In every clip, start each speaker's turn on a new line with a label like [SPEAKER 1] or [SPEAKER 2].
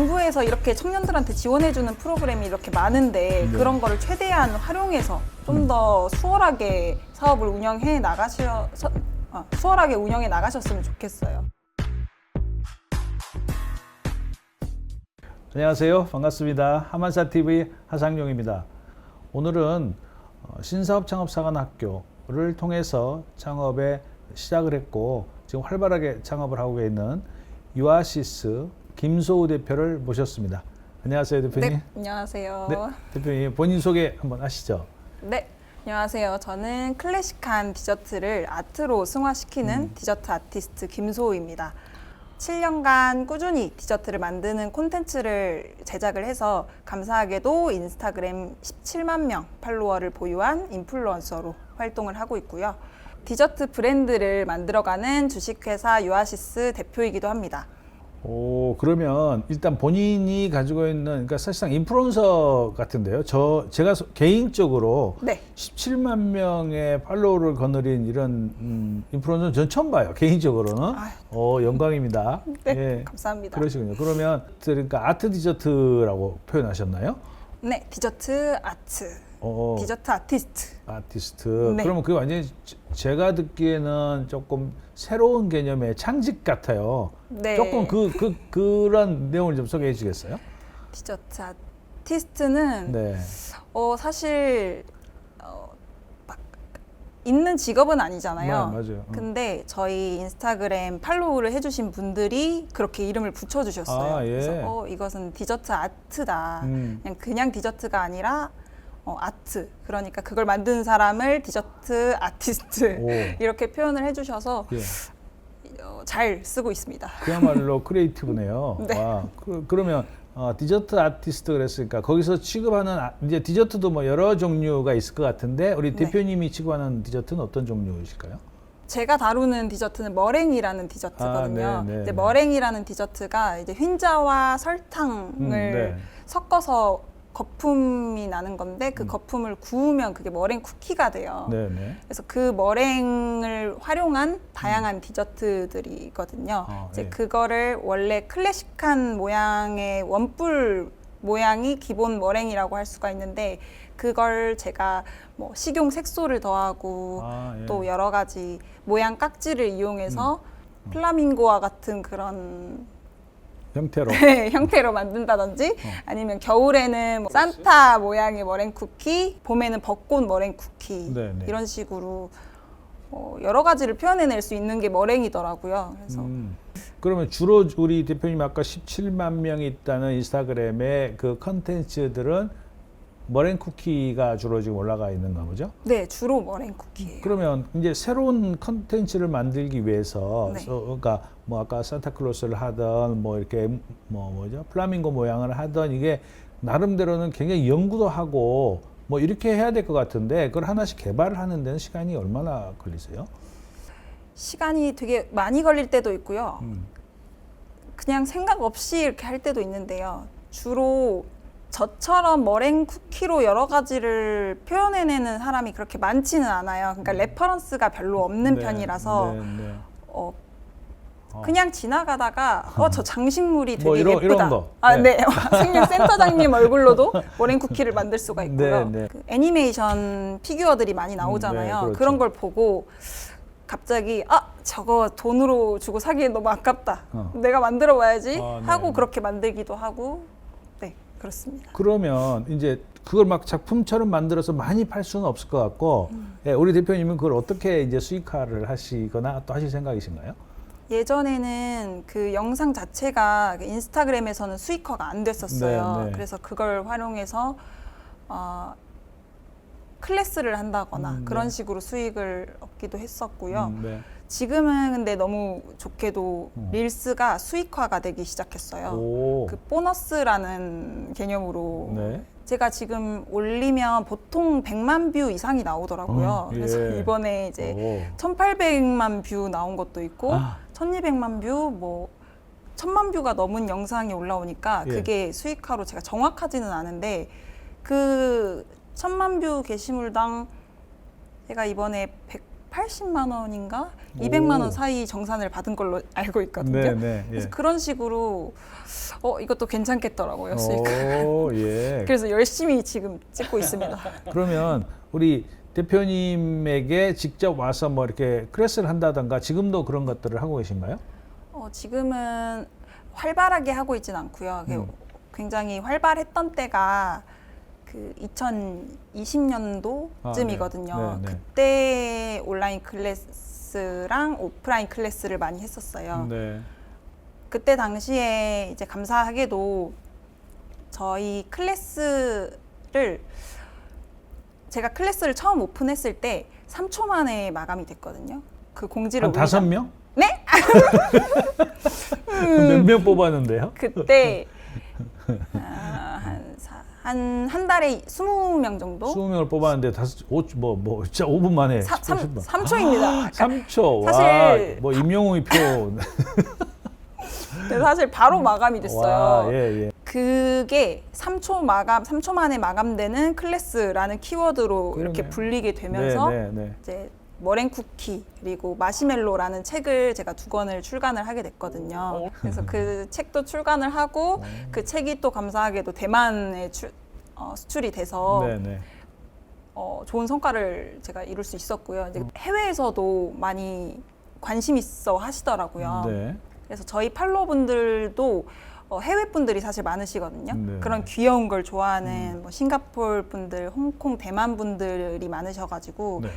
[SPEAKER 1] 정부에서 이렇게 청년들한테 지원해주는 프로그램이 이렇게 많은데
[SPEAKER 2] 네.
[SPEAKER 1] 그런 거를 최대한 활용해서 좀 더 수월하게 사업을 운영해 나가셔 어, 수월하게 운영해 나가셨으면 좋겠어요.
[SPEAKER 2] 안녕하세요. 반갑습니다. 하만사 TV 하상용입니다. 오늘은 어, 신사업 창업 사관학교를 통해서 창업에 시작을 했고 지금 활발하게 창업을 하고 있는 유아시스 김소우 대표를 모셨습니다. 안녕하세요, 대표님.
[SPEAKER 1] 네, 안녕하세요.
[SPEAKER 2] 네, 대표님 본인 소개 한번 하시죠.
[SPEAKER 1] 네, 안녕하세요. 저는 클래식한 디저트를 아트로 승화시키는
[SPEAKER 2] 음.
[SPEAKER 1] 디저트 아티스트 김소우입니다. 7년간 꾸준히 디저트를 만드는 콘텐츠를 제작을 해서 감사하게도 인스타그램 17만 명 팔로워를 보유한 인플루언서로 활동을 하고 있고요. 디저트 브랜드를 만들어가는 주식회사 유아시스 대표이기도 합니다.
[SPEAKER 2] 오 그러면 일단 본인이 가지고 있는 그러니까 사실상 인플루언서 같은데요. 저 제가 소- 개인적으로
[SPEAKER 1] 네,
[SPEAKER 2] 17만 명의 팔로우를 거느린 이런 음, 인플루언서는 전 처음 봐요. 개인적으로는.
[SPEAKER 1] 아유.
[SPEAKER 2] 어, 영광입니다.
[SPEAKER 1] 네,
[SPEAKER 2] 예.
[SPEAKER 1] 감사합니다.
[SPEAKER 2] 그러시군요. 그러면 그러니까 아트 디저트라고 표현하셨나요?
[SPEAKER 1] 네, 디저트 아트,
[SPEAKER 2] 어,
[SPEAKER 1] 디저트 아티스트.
[SPEAKER 2] 아티스트.
[SPEAKER 1] 네.
[SPEAKER 2] 그러면 그게 완전히 제- 제가 듣기에는 조금 새로운 개념의 창직 같아요.
[SPEAKER 1] 네.
[SPEAKER 2] 조금 그, 그, 그런 내용을 좀 소개해 주시겠어요?
[SPEAKER 1] 디저트 아티스트는
[SPEAKER 2] 네.
[SPEAKER 1] 어 사실 어, 막 있는 직업은 아니잖아요.
[SPEAKER 2] 마- 맞아요. 응.
[SPEAKER 1] 근데 저희 인스타그램 팔로우를 해주신 분들이 그렇게 이름을 붙여주셨어요.
[SPEAKER 2] 아, 예.
[SPEAKER 1] 그래서 어, 이것은 디저트 아트다.
[SPEAKER 2] 음.
[SPEAKER 1] 그냥 그냥 디저트가 아니라 어, 아트. 그러니까 그걸 만든 사람을 디저트 아티스트
[SPEAKER 2] 오.
[SPEAKER 1] 이렇게 표현을 해주셔서
[SPEAKER 2] 예.
[SPEAKER 1] 어, 잘 쓰고 있습니다.
[SPEAKER 2] 그야말로 크리에이티브네요.
[SPEAKER 1] 네.
[SPEAKER 2] 와, 그, 그러면 어, 디저트 아티스트 그랬으니까 거기서 취급하는 아, 이제 디저트도 뭐 여러 종류가 있을 것 같은데 우리
[SPEAKER 1] 네.
[SPEAKER 2] 대표님이 취급하는 디저트는 어떤 종류이실까요?
[SPEAKER 1] 제가 다루는 디저트는 머랭이라는 디저트거든요.
[SPEAKER 2] 아, 네, 네,
[SPEAKER 1] 이제
[SPEAKER 2] 네.
[SPEAKER 1] 머랭이라는 디저트가 이제 흰자와 설탕을
[SPEAKER 2] 음, 네.
[SPEAKER 1] 섞어서 거품이 나는 건데 그
[SPEAKER 2] 음.
[SPEAKER 1] 거품을 구우면 그게 머랭 쿠키가 돼요.
[SPEAKER 2] 네, 네.
[SPEAKER 1] 그래서 그 머랭을 활용한 다양한 디저트들이 있거든요.
[SPEAKER 2] 아,
[SPEAKER 1] 이제
[SPEAKER 2] 예.
[SPEAKER 1] 그거를 원래 클래식한 모양의 원뿔 모양이 기본 머랭이라고 할 수가 있는데 그걸 제가 뭐 식용 색소를 더하고
[SPEAKER 2] 아, 예.
[SPEAKER 1] 또 여러 가지 모양 깍지를 이용해서
[SPEAKER 2] 음.
[SPEAKER 1] 플라밍고와 같은 그런
[SPEAKER 2] 형태로.
[SPEAKER 1] 형태로 만든다든지
[SPEAKER 2] 어.
[SPEAKER 1] 아니면 겨울에는 뭐 산타 모양의 머랭 쿠키, 봄에는 벚꽃 머랭 쿠키
[SPEAKER 2] 네, 네.
[SPEAKER 1] 이런 식으로 어, 여러 가지를 표현해낼 수 있는 게 머랭이더라고요. 그래서
[SPEAKER 2] 음. 그러면 주로 우리 대표님 아까 17만 명이 있다는 인스타그램의 그 컨텐츠들은 머랭 쿠키가 주로 지금 올라가 있는가 보죠?
[SPEAKER 1] 네 주로 머랭 쿠키예요.
[SPEAKER 2] 그러면 이제 새로운 컨텐츠를 만들기 위해서
[SPEAKER 1] 네.
[SPEAKER 2] 서- 그러니까 뭐 아까 산타클로스를 하던 뭐 이렇게 뭐 뭐죠 플라밍고 모양을 하던 이게 나름대로는 굉장히 연구도 하고 뭐 이렇게 해야 될 것 같은데 그걸 하나씩 개발을 하는 데는 시간이 얼마나 걸리세요?
[SPEAKER 1] 시간이 되게 많이 걸릴 때도 있고요.
[SPEAKER 2] 음.
[SPEAKER 1] 그냥 생각 없이 이렇게 할 때도 있는데요. 주로 저처럼 머랭 쿠키로 여러 가지를 표현해내는 사람이 그렇게 많지는 않아요. 그러니까 레퍼런스가 별로 없는
[SPEAKER 2] 음. 네,
[SPEAKER 1] 편이라서
[SPEAKER 2] 네, 네.
[SPEAKER 1] 어,
[SPEAKER 2] 어.
[SPEAKER 1] 그냥 지나가다가 어 저 장식물이 되게
[SPEAKER 2] 뭐 이런-
[SPEAKER 1] 예쁘다.
[SPEAKER 2] 이런 거.
[SPEAKER 1] 아,
[SPEAKER 2] 네.
[SPEAKER 1] 네. 생명 센터장님 얼굴로도 머랭 쿠키를 만들 수가 있고요.
[SPEAKER 2] 네, 네.
[SPEAKER 1] 그 애니메이션 피규어들이 많이 나오잖아요.
[SPEAKER 2] 네, 그렇죠.
[SPEAKER 1] 그런 걸 보고 갑자기 아 저거 돈으로 주고 사기엔 너무 아깝다.
[SPEAKER 2] 어.
[SPEAKER 1] 내가 만들어 봐야지
[SPEAKER 2] 아, 네,
[SPEAKER 1] 하고
[SPEAKER 2] 네.
[SPEAKER 1] 그렇게 만들기도 하고 네 그렇습니다.
[SPEAKER 2] 그러면 이제 그걸 막 작품처럼 만들어서 많이 팔 수는 없을 것 같고
[SPEAKER 1] 음.
[SPEAKER 2] 예, 우리 대표님은 그걸 어떻게 이제 수익화를 하시거나 또 하실 생각이신가요?
[SPEAKER 1] 예전에는 그 영상 자체가 그 인스타그램에서는 수익화가 안 됐었어요.
[SPEAKER 2] 네, 네.
[SPEAKER 1] 그래서 그걸 활용해서 어, 클래스를 한다거나
[SPEAKER 2] 음,
[SPEAKER 1] 그런
[SPEAKER 2] 네.
[SPEAKER 1] 식으로 수익을 얻기도 했었고요.
[SPEAKER 2] 음, 네.
[SPEAKER 1] 지금은 근데 너무 좋게도
[SPEAKER 2] 음.
[SPEAKER 1] 릴스가 수익화가 되기 시작했어요.
[SPEAKER 2] 오.
[SPEAKER 1] 그 보너스라는 개념으로
[SPEAKER 2] 네.
[SPEAKER 1] 제가 지금 올리면 보통 100만 뷰 이상이 나오더라고요.
[SPEAKER 2] 어,
[SPEAKER 1] 그래서
[SPEAKER 2] 예.
[SPEAKER 1] 이번에 이제
[SPEAKER 2] 오.
[SPEAKER 1] 1800만 뷰 나온 것도 있고
[SPEAKER 2] 아.
[SPEAKER 1] 1200만 뷰, 뭐 천만 뷰가 넘은 영상이 올라오니까
[SPEAKER 2] 예.
[SPEAKER 1] 그게 수익화로 제가 정확하지는 않은데 그 천만 뷰 게시물당 제가 이번에 100 80만 원인가 200만
[SPEAKER 2] 오.
[SPEAKER 1] 원 사이 정산을 받은 걸로 알고 있거든요.
[SPEAKER 2] 네, 네.
[SPEAKER 1] 그래서
[SPEAKER 2] 예.
[SPEAKER 1] 그런 식으로 어 이것도 괜찮겠더라고요. 수익.
[SPEAKER 2] 오, 예.
[SPEAKER 1] 그래서 열심히 지금 찍고 있습니다.
[SPEAKER 2] 그러면 우리 대표님에게 직접 와서 뭐 이렇게 클래스를 한다던가 지금도 그런 것들을 하고 계신가요?
[SPEAKER 1] 어, 지금은 활발하게 하고 있진 않고요. 그
[SPEAKER 2] 음.
[SPEAKER 1] 굉장히 활발했던 때가 그 2020년도쯤이거든요.
[SPEAKER 2] 아, 네. 네, 네.
[SPEAKER 1] 그때 온라인 클래스랑 오프라인 클래스를 많이 했었어요.
[SPEAKER 2] 네.
[SPEAKER 1] 그때 당시에 이제 감사하게도 저희 클래스를 제가 클래스를 처음 오픈했을 때 3초 만에 마감이 됐거든요. 그 공지를
[SPEAKER 2] 한 다섯
[SPEAKER 1] 올리자-
[SPEAKER 2] 명?
[SPEAKER 1] 네?
[SPEAKER 2] 몇 명 뽑았는데요?
[SPEAKER 1] 그때 아, 한한 한 달에 20명 정도?
[SPEAKER 2] 20명을 뽑았는데 다섯 뭐뭐 뭐 진짜 5분 만에
[SPEAKER 1] 사, 3,
[SPEAKER 2] 10분.
[SPEAKER 1] 3초입니다.
[SPEAKER 2] 3초.
[SPEAKER 1] 사실-
[SPEAKER 2] 와, 뭐 임영웅이 표.
[SPEAKER 1] 사실 바로 마감이 됐어요.
[SPEAKER 2] 와, 예, 예.
[SPEAKER 1] 그게 3초 마감, 3초 만에 마감되는 클래스라는 키워드로 이렇게
[SPEAKER 2] 그러네요.
[SPEAKER 1] 불리게 되면서
[SPEAKER 2] 네, 네, 네.
[SPEAKER 1] 이제 머랭 쿠키 그리고 마시멜로라는 책을 제가 두 권을 출간을 하게
[SPEAKER 2] 어.
[SPEAKER 1] 됐거든요. 그래서 그 책도 출간을 하고 그 책이 또 감사하게도 대만에 출, 어, 수출이 돼서
[SPEAKER 2] 네, 네.
[SPEAKER 1] 어, 좋은 성과를 제가 이룰 수 있었고요. 이제 해외에서도 많이 관심 있어 하시더라고요.
[SPEAKER 2] 네.
[SPEAKER 1] 그래서 저희 팔로분들도 어, 해외 분들이 사실 많으시거든요.
[SPEAKER 2] 네.
[SPEAKER 1] 그런 귀여운 걸 좋아하는 뭐 싱가포르 분들, 홍콩, 대만 분들이 많으셔가지고
[SPEAKER 2] 네.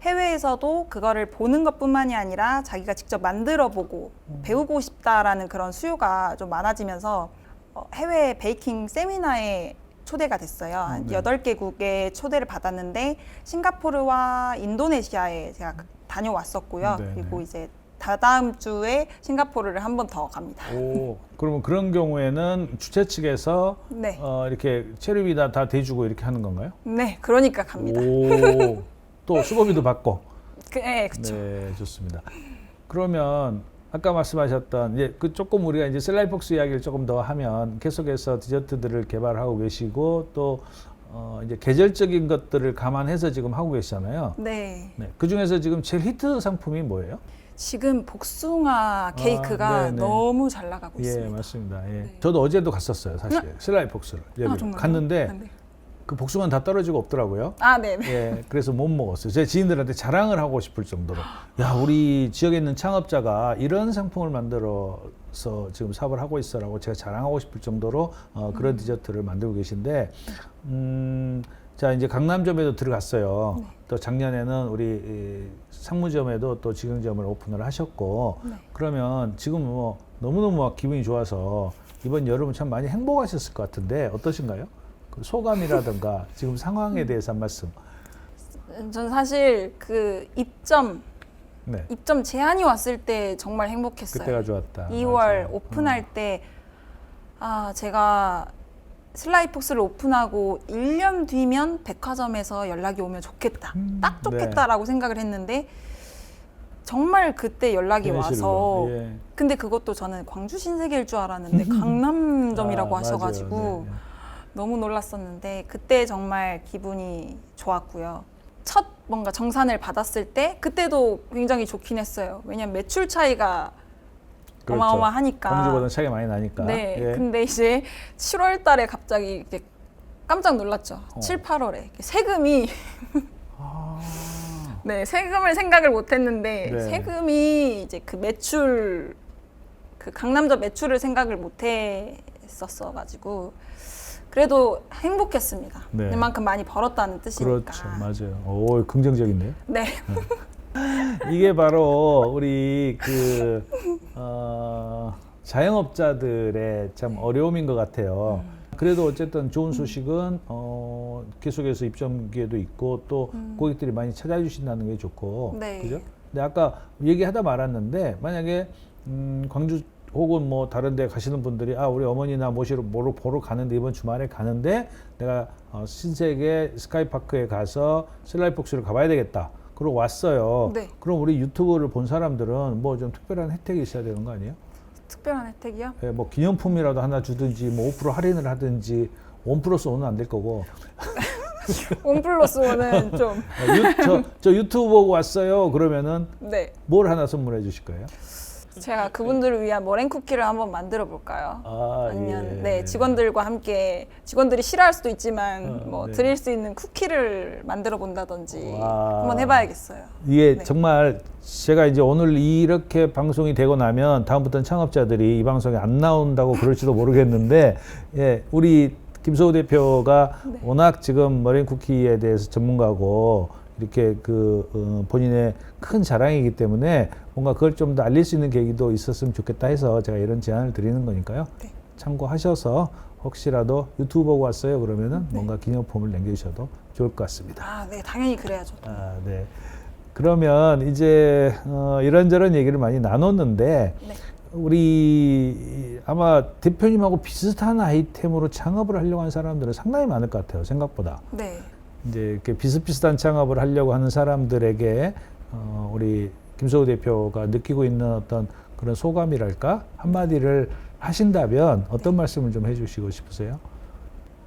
[SPEAKER 1] 해외에서도 그거를 보는 것뿐만이 아니라 자기가 직접 만들어 보고
[SPEAKER 2] 음.
[SPEAKER 1] 배우고 싶다라는 그런 수요가 좀 많아지면서 어, 해외 베이킹 세미나에 초대가 됐어요. 한
[SPEAKER 2] 네.
[SPEAKER 1] 여덟 개국에 초대를 받았는데 싱가포르와 인도네시아에 제가 다녀왔었고요.
[SPEAKER 2] 네,
[SPEAKER 1] 그리고
[SPEAKER 2] 네.
[SPEAKER 1] 이제 다다음 주에 싱가포르를 한 번 더 갑니다.
[SPEAKER 2] 오, 그러면 그런 경우에는 주최 측에서
[SPEAKER 1] 네.
[SPEAKER 2] 어, 이렇게 체류비 다, 다 대주고 이렇게 하는 건가요?
[SPEAKER 1] 네, 그러니까 갑니다.
[SPEAKER 2] 오, 또 수고비도 받고.
[SPEAKER 1] 그, 네, 그렇죠.
[SPEAKER 2] 네, 좋습니다. 그러면 아까 말씀하셨던 이제 그 조금 우리가 이제 셀라이폭스 이야기를 조금 더 하면 계속해서 디저트들을 개발하고 계시고 또 어, 이제 계절적인 것들을 감안해서 지금 하고 계시잖아요.
[SPEAKER 1] 네.
[SPEAKER 2] 네, 그 중에서 지금 제일 히트 상품이 뭐예요?
[SPEAKER 1] 지금 복숭아 케이크가
[SPEAKER 2] 아, 네네.
[SPEAKER 1] 너무 잘 나가고
[SPEAKER 2] 예,
[SPEAKER 1] 있습니다.
[SPEAKER 2] 맞습니다. 예.
[SPEAKER 1] 네.
[SPEAKER 2] 저도 어제도 갔었어요, 사실. 슬라이 폭스를. 여기
[SPEAKER 1] 아, 정말요?
[SPEAKER 2] 갔는데
[SPEAKER 1] 아, 네.
[SPEAKER 2] 그 복숭아는 다 떨어지고 없더라고요.
[SPEAKER 1] 아, 네. 네.
[SPEAKER 2] 예, 그래서 못 먹었어요. 제 지인들한테 자랑을 하고 싶을 정도로. 야, 우리 지역에 있는 창업자가 이런 상품을 만들어서 지금 사업을 하고 있어라고 제가 자랑하고 싶을 정도로 어, 그런
[SPEAKER 1] 음.
[SPEAKER 2] 디저트를 만들고 계신데, 음, 자, 이제 강남점에도 들어갔어요.
[SPEAKER 1] 네.
[SPEAKER 2] 또 작년에는 우리 이 상무점에도 또 직영점을 오픈을 하셨고,
[SPEAKER 1] 네.
[SPEAKER 2] 그러면 지금 뭐 너무너무 막 기분이 좋아서 이번 여름은 참 많이 행복하셨을 것 같은데 어떠신가요? 그 소감이라든가 지금 상황에
[SPEAKER 1] 음.
[SPEAKER 2] 대해서 한 말씀.
[SPEAKER 1] 전 사실 그 입점
[SPEAKER 2] 네.
[SPEAKER 1] 입점 제안이 왔을 때 정말 행복했어요.
[SPEAKER 2] 그때가 좋았다.
[SPEAKER 1] 2월
[SPEAKER 2] 맞아요.
[SPEAKER 1] 오픈할
[SPEAKER 2] 어.
[SPEAKER 1] 때 아, 제가 슬라이폭스를 오픈하고 1년 뒤면 백화점에서 연락이 오면 좋겠다.
[SPEAKER 2] 음,
[SPEAKER 1] 딱 좋겠다라고 생각을 했는데 정말 그때 연락이
[SPEAKER 2] 현실로.
[SPEAKER 1] 와서
[SPEAKER 2] 예.
[SPEAKER 1] 근데 그것도 저는 광주 신세계일 줄 알았는데 강남점이라고
[SPEAKER 2] 아,
[SPEAKER 1] 하셔가지고
[SPEAKER 2] 맞아요. 네, 네.
[SPEAKER 1] 너무 놀랐었는데 그때 정말 기분이 좋았고요. 첫 뭔가 정산을 받았을 때 그때도 굉장히 좋긴 했어요. 왜냐면 매출 차이가
[SPEAKER 2] 그렇죠.
[SPEAKER 1] 어마어마하니까.
[SPEAKER 2] 광주보다는 차이가 많이 나니까.
[SPEAKER 1] 네.
[SPEAKER 2] 예.
[SPEAKER 1] 근데 이제 7월 달에 갑자기 이렇게 깜짝 놀랐죠.
[SPEAKER 2] 어.
[SPEAKER 1] 7, 8월에 세금이
[SPEAKER 2] 아,
[SPEAKER 1] 네, 세금을 생각을 못 했는데
[SPEAKER 2] 네.
[SPEAKER 1] 세금이 이제 그 매출 그 강남점 매출을 생각을 못 했었어 가지고 그래도 행복했습니다.
[SPEAKER 2] 네.
[SPEAKER 1] 그만큼 많이 벌었다는 뜻이니까.
[SPEAKER 2] 그렇죠. 맞아요. 오, 긍정적인데요.
[SPEAKER 1] 네.
[SPEAKER 2] 이게 바로 우리 그 어, 자영업자들의 참 어려움인 것 같아요. 그래도 어쨌든 좋은 소식은 어, 계속해서 입점 기회도 있고 또 고객들이 많이 찾아주신다는 게 좋고,
[SPEAKER 1] 네.
[SPEAKER 2] 그죠? 근데 아까 얘기하다 말았는데 만약에 음, 광주 혹은 뭐 다른 데 가시는 분들이 아 우리 어머니나 모시러 뭐로 보러 가는데 이번 주말에 가는데 내가 어, 신세계 스카이파크에 가서 슬라이폭스를 가봐야 되겠다. 그러고 왔어요.
[SPEAKER 1] 네.
[SPEAKER 2] 그럼 우리 유튜브를 본 사람들은 뭐 좀 특별한 혜택이 있어야 되는 거 아니에요?
[SPEAKER 1] 특별한 혜택이요?
[SPEAKER 2] 예, 뭐 기념품이라도 하나 주든지 뭐 5% 할인을 하든지 원 플러스 원은 안 될 거고
[SPEAKER 1] 원 플러스 원은 좀
[SPEAKER 2] 어, 유, 저, 저 유튜브 보고 왔어요. 그러면은
[SPEAKER 1] 네.
[SPEAKER 2] 뭘 하나 선물해 주실 거예요?
[SPEAKER 1] 제가 그분들을 위한 머랭 쿠키를 한번 만들어 볼까요?
[SPEAKER 2] 아,
[SPEAKER 1] 아니면
[SPEAKER 2] 예.
[SPEAKER 1] 네 직원들과 함께 직원들이 싫어할 수도 있지만
[SPEAKER 2] 어,
[SPEAKER 1] 뭐
[SPEAKER 2] 네.
[SPEAKER 1] 드릴 수 있는 쿠키를 만들어 본다든지
[SPEAKER 2] 와.
[SPEAKER 1] 한번 해봐야겠어요.
[SPEAKER 2] 이게
[SPEAKER 1] 네.
[SPEAKER 2] 정말 제가 이제 오늘 이렇게 방송이 되고 나면 다음부터는 창업자들이 이 방송에 안 나온다고 그럴지도 모르겠는데 예, 우리 김소우 대표가
[SPEAKER 1] 네.
[SPEAKER 2] 워낙 지금 머랭 쿠키에 대해서 전문가고 이렇게 그 어, 본인의 큰 자랑이기 때문에 뭔가 그걸 좀 더 알릴 수 있는 계기도 있었으면 좋겠다 해서 제가 이런 제안을 드리는 거니까요.
[SPEAKER 1] 네.
[SPEAKER 2] 참고하셔서 혹시라도 유튜브 보고 왔어요 그러면은
[SPEAKER 1] 네.
[SPEAKER 2] 뭔가 기념품을 남겨주셔도 좋을 것 같습니다.
[SPEAKER 1] 아, 네 당연히 그래야죠.
[SPEAKER 2] 아, 네. 그러면 이제 어, 이런저런 얘기를 많이 나눴는데
[SPEAKER 1] 네.
[SPEAKER 2] 우리 아마 대표님하고 비슷한 아이템으로 창업을 하려고 하는 사람들은 상당히 많을 것 같아요. 생각보다.
[SPEAKER 1] 네.
[SPEAKER 2] 이제 이렇게 비슷비슷한 창업을 하려고 하는 사람들에게 어, 우리 김소우 대표가 느끼고 있는 어떤 그런 소감이랄까 한마디를 하신다면 어떤 말씀을 좀 해주시고 싶으세요?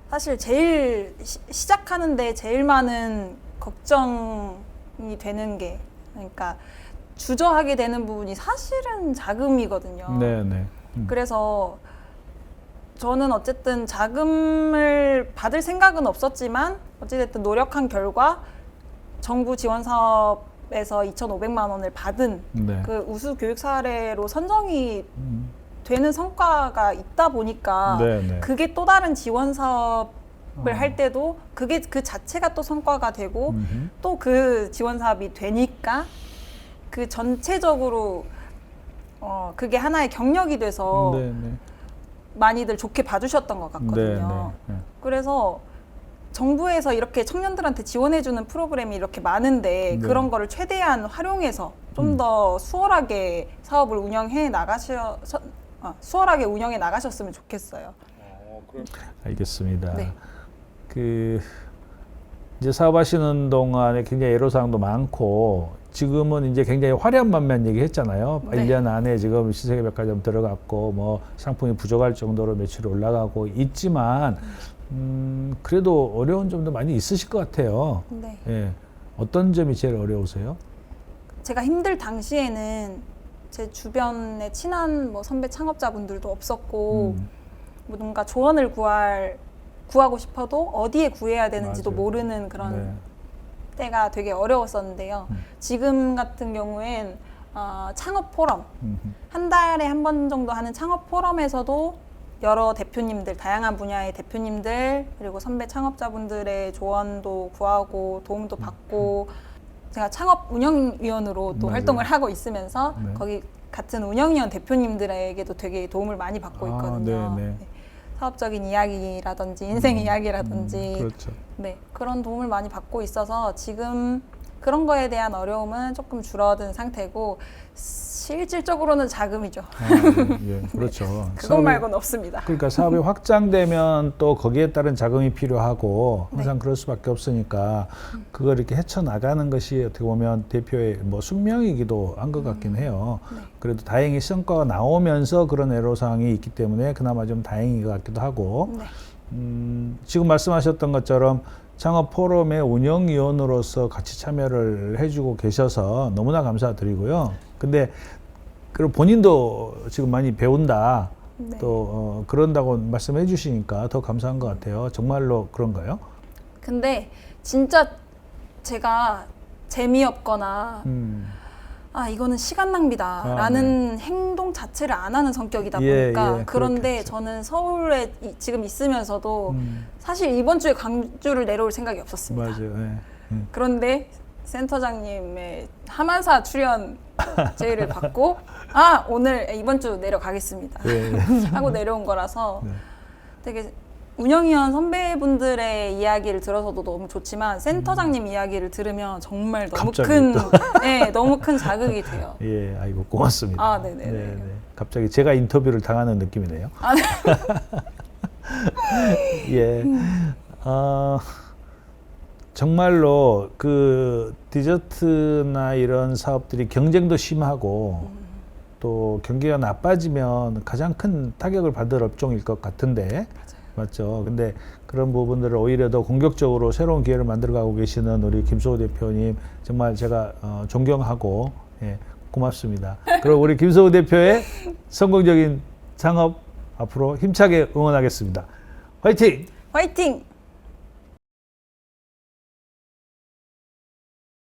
[SPEAKER 1] 사실 제일 시, 시작하는데 제일 많은 걱정이 되는 게 그러니까 주저하게 되는 부분이 사실은 자금이거든요.
[SPEAKER 2] 네, 네. 음.
[SPEAKER 1] 그래서 저는 어쨌든 자금을 받을 생각은 없었지만 어찌됐든 노력한 결과 정부 지원 사업에서 2,500만 원을 받은
[SPEAKER 2] 네.
[SPEAKER 1] 그 우수 교육 사례로 선정이
[SPEAKER 2] 음.
[SPEAKER 1] 되는 성과가 있다 보니까
[SPEAKER 2] 네, 네.
[SPEAKER 1] 그게 또 다른 지원 사업 을
[SPEAKER 2] 어.
[SPEAKER 1] 할 때도 그게 그 자체가 또 성과가 되고. 또 그 지원 사업이 되니까 그 전체적으로 어 그게 하나의 경력이 돼서
[SPEAKER 2] 네, 네.
[SPEAKER 1] 많이들 좋게 봐주셨던 것 같거든요.
[SPEAKER 2] 네, 네.
[SPEAKER 1] 그래서 정부에서 이렇게 청년들한테 지원해주는 프로그램이 이렇게 많은데
[SPEAKER 2] 네.
[SPEAKER 1] 그런 거를 최대한 활용해서 좀
[SPEAKER 2] 음.
[SPEAKER 1] 더 수월하게 사업을 운영해 나가셔 어, 수월하게 운영해 나가셨으면 좋겠어요.
[SPEAKER 2] 알겠습니다.
[SPEAKER 1] 네.
[SPEAKER 2] 그 이제 사업하시는 동안에 굉장히 애로사항도 많고 지금은 이제 굉장히 화려한 맛만 얘기했잖아요.
[SPEAKER 1] 네.
[SPEAKER 2] 1년 안에 지금 시세계 백화점 들어갔고 뭐 상품이 부족할 정도로 매출이 올라가고 있지만 음 그래도 어려운 점도 많이 있으실 것 같아요.
[SPEAKER 1] 네.
[SPEAKER 2] 예. 어떤 점이 제일 어려우세요?
[SPEAKER 1] 제가 힘들 당시에는 제 주변에 친한 뭐 선배 창업자분들도 없었고
[SPEAKER 2] 음,
[SPEAKER 1] 뭔가 조언을 구할 구하고 싶어도 어디에 구해야 되는지도
[SPEAKER 2] 맞아요.
[SPEAKER 1] 모르는 그런
[SPEAKER 2] 네.
[SPEAKER 1] 때가 되게 어려웠었는데요.
[SPEAKER 2] 음.
[SPEAKER 1] 지금 같은 경우엔 어, 창업 포럼
[SPEAKER 2] 음,
[SPEAKER 1] 한 달에 한 번 정도 하는 창업 포럼에서도 여러 대표님들 다양한 분야의 대표님들 그리고 선배 창업자분들의 조언도 구하고 도움도 받고 제가 창업 운영위원으로 또
[SPEAKER 2] 맞아요.
[SPEAKER 1] 활동을 하고 있으면서
[SPEAKER 2] 네.
[SPEAKER 1] 거기 같은 운영위원 대표님들에게도 되게 도움을 많이 받고
[SPEAKER 2] 아,
[SPEAKER 1] 있거든요.
[SPEAKER 2] 네, 네.
[SPEAKER 1] 네. 사업적인 이야기라든지 인생 이야기라든지
[SPEAKER 2] 그렇죠.
[SPEAKER 1] 네, 그런 도움을 많이 받고 있어서 지금 그런 거에 대한 어려움은 조금 줄어든 상태고 실질적으로는 자금이죠.
[SPEAKER 2] 아, 예, 예, 그렇죠.
[SPEAKER 1] 그것
[SPEAKER 2] 사업이-
[SPEAKER 1] 말고는 없습니다.
[SPEAKER 2] 그러니까 사업이 확장되면 또 거기에 따른 자금이 필요하고 항상
[SPEAKER 1] 네.
[SPEAKER 2] 그럴 수밖에 없으니까 그걸 이렇게 헤쳐 나가는 것이 어떻게 보면 대표의 뭐 숙명이기도 한 것 같긴 해요.
[SPEAKER 1] 네.
[SPEAKER 2] 그래도 다행히 성과가 나오면서 그런 애로사항이 있기 때문에 그나마 좀 다행인 것 같기도 하고
[SPEAKER 1] 네.
[SPEAKER 2] 음, 지금 말씀하셨던 것처럼 창업 포럼의 운영위원으로서 같이 참여를 해주고 계셔서 너무나 감사드리고요. 근데 그리고 본인도 지금 많이 배운다.
[SPEAKER 1] 네.
[SPEAKER 2] 또 어, 그런다고 말씀해 주시니까 더 감사한 것 같아요. 정말로 그런가요?
[SPEAKER 1] 근데 진짜 제가 재미없거나
[SPEAKER 2] 음,
[SPEAKER 1] 아 이거는 시간 낭비다라는 행동 자체를 안 하는 성격이다
[SPEAKER 2] 아, 예,
[SPEAKER 1] 보니까
[SPEAKER 2] 예,
[SPEAKER 1] 그런데
[SPEAKER 2] 그렇겠죠.
[SPEAKER 1] 저는 서울에 이- 지금 있으면서도
[SPEAKER 2] 음,
[SPEAKER 1] 사실 이번 주에 광주를 내려올 생각이 없었습니다.
[SPEAKER 2] 맞아요. 예, 예.
[SPEAKER 1] 그런데 센터장님의 하만사 출연 제의를 받고 아 오늘 이번 주 내려가겠습니다
[SPEAKER 2] 예, 예.
[SPEAKER 1] 하고 내려온 거라서
[SPEAKER 2] 네.
[SPEAKER 1] 되게 운영위원 선배분들의 이야기를 들어서도 너무 좋지만 센터장님 이야기를 들으면 정말 너무
[SPEAKER 2] 음. 갑자기
[SPEAKER 1] 큰
[SPEAKER 2] 또.
[SPEAKER 1] 네, 너무 큰 자극이 돼요.
[SPEAKER 2] 예, 아이고 고맙습니다.
[SPEAKER 1] 아, 네네네.
[SPEAKER 2] 네, 네. 갑자기 제가 인터뷰를 당하는 느낌이네요.
[SPEAKER 1] 아, 네.
[SPEAKER 2] 예. 어, 정말로 그 디저트나 이런 사업들이 경쟁도 심하고 또 경기가 나빠지면 가장 큰 타격을 받을 업종일 것 같은데 맞 죠. 근데 그런 부분들을 오히려 더 공격적으로 새로운 기회를 만들어가고 계시는 우리 김소호 대표님 정말 제가 어, 존경하고 예, 고맙습니다. 그리고 우리 김소호 대표의 성공적인 창업 앞으로 힘차게 응원하겠습니다. 화이팅!
[SPEAKER 1] 화이팅!